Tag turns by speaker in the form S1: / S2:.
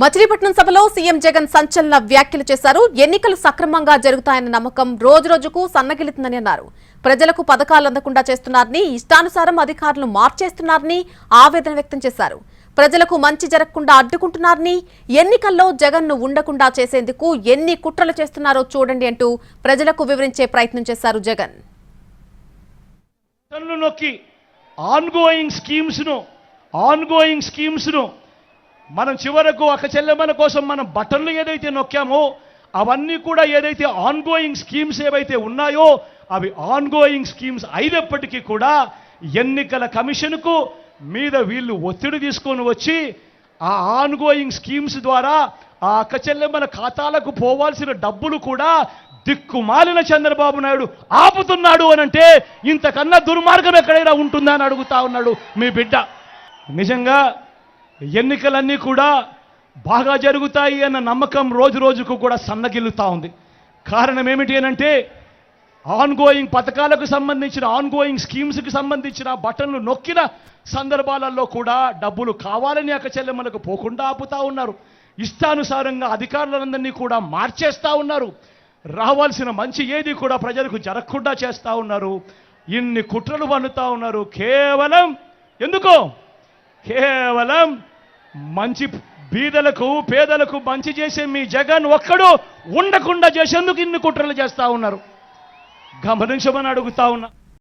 S1: మచిలీపట్నం సభలో సీఎం జగన్ సంచలన వ్యాఖ్యలు చేశారు. ఎన్నికలు సక్రమంగా జరుగుతాయన్న నమ్మకం రోజురోజుకు సన్నగిలుతుందని అన్నారు. ప్రజలకు పథకాలు అందకుండా చేస్తున్నారని ఇష్టానుసారం అధికారులు మార్చేస్తున్నారని ఆవేదన వ్యక్తం చేశారు. ప్రజలకు మంచి జరగకుండా అడ్డుకుంటున్నారని ఎన్నికల్లో జగన్ను ఉండకుండా చేసేందుకు ఎన్ని కుట్రలు చేస్తున్నారో చూడండి అంటూ ప్రజలకు వివరించే ప్రయత్నం చేశారు జగన్.
S2: ఆన్గోయింగ్ స్కీమ్స్ను ఆన్గోయింగ్ స్కీమ్స్ను మనం చివరకు ఒక చెల్లెమ్మల కోసం మనం బటన్లు ఏదైతే నొక్కామో అవన్నీ కూడా ఏదైతే ఆన్గోయింగ్ స్కీమ్స్ ఏవైతే ఉన్నాయో అవి ఆన్గోయింగ్ స్కీమ్స్ అయినప్పటికీ కూడా ఎన్నికల కమిషన్కు మీద వీళ్ళు ఒత్తిడి తీసుకొని వచ్చి ఆ ఆన్గోయింగ్ స్కీమ్స్ ద్వారా ఆ అక్క చెల్లెమ్మల ఖాతాలకు పోవాల్సిన డబ్బులు కూడా దిక్కుమాలిన చంద్రబాబు నాయుడు ఆపుతున్నాడు అని అంటే ఇంతకన్నా దుర్మార్గం ఎక్కడైనా ఉంటుందా అని అడుగుతా ఉన్నాడు మీ బిడ్డ. నిజంగా ఎన్నికలన్నీ కూడా బాగా జరుగుతాయి అన్న నమ్మకం రోజు రోజుకు కూడా సన్నగిల్లుతూ ఉంది. కారణం ఏమిటి అనంటే ఆన్గోయింగ్ పథకాలకు సంబంధించిన ఆన్గోయింగ్ స్కీమ్స్కి సంబంధించిన బటన్లు నొక్కిన సందర్భాలలో కూడా డబ్బులు కావాలని అక్క చెల్లెమ్మలకు పోకుండా ఆపుతా ఉన్నారు. ఇష్టానుసారంగా అధికారులందరినీ కూడా మార్చేస్తూ ఉన్నారు. రావాల్సిన మంచి ఏది కూడా ప్రజలకు జరగకుండా చేస్తూ ఉన్నారు. ఇన్ని కుట్రలు పన్నుతా ఉన్నారు. కేవలం ఎందుకో? కేవలం మంచి బీదలకు పేదలకు మంచి చేసే మీ జగన్ ఒక్కడు ఉండకుండా చేసేందుకు ఇన్ని కుట్రలు చేస్తా ఉన్నారు. గమనించమని అడుగుతా ఉన్నా.